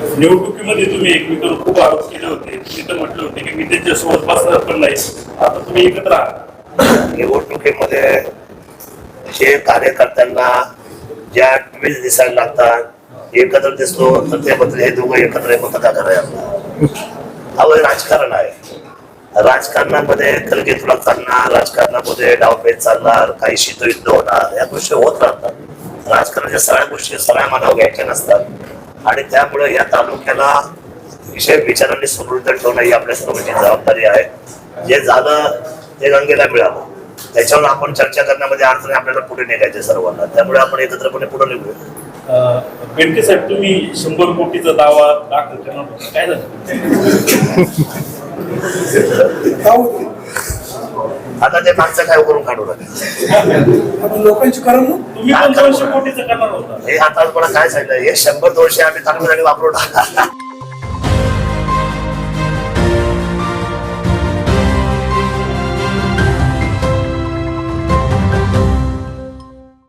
निवडणुकीमध्ये तुम्ही एकमेकांवर खूप आरोप केले होते. तुम्ही तर म्हटले होते की मी त्यांच्यासोबत बसणार पण नाही. आता तुम्ही एकत्र आहात. निवडणुकीमध्ये जे कार्यकर्त्यांना ज्या ट्विस्ट दिसायला लागतात एकत्र दिसतो तर ते म्हणतात हे दोघं एकत्र आहे, का करायला हा राजकारण आहे. राजकारणामध्ये कलगी तुला चालणार राजकारणामध्ये डावपेच चालणार काही शीतयुद्ध होणार या गोष्टी होत राहतात. राजकारणाच्या सगळ्या गोष्टी सगळ्या मानावर घ्यायच्या नसतात. आणि त्यामुळे या तालुक्याला विषय विचारांनी समृद्ध ठेवणं ही आपल्या सर्वांची जबाबदारी आहे. जे झालं ते गंगेला मिळालं त्याच्यावर आपण चर्चा करण्यामध्ये अडचणी आपल्याला पुढे निघायचे सर्वांना. त्यामुळे आपण एकत्रपणे पुढे निघूया. बेनके साहेब तुम्ही शंभर कोटीचा दावा दाखल करणार होता. काय झालं? आता ते मागचं काय करून काढू नका. आपण लोकांची तुम्ही कोटीचं करणार होता. हे आता मला काय सांगितलं हे शंभर दोनशे आम्ही चांगलं वापरू टाका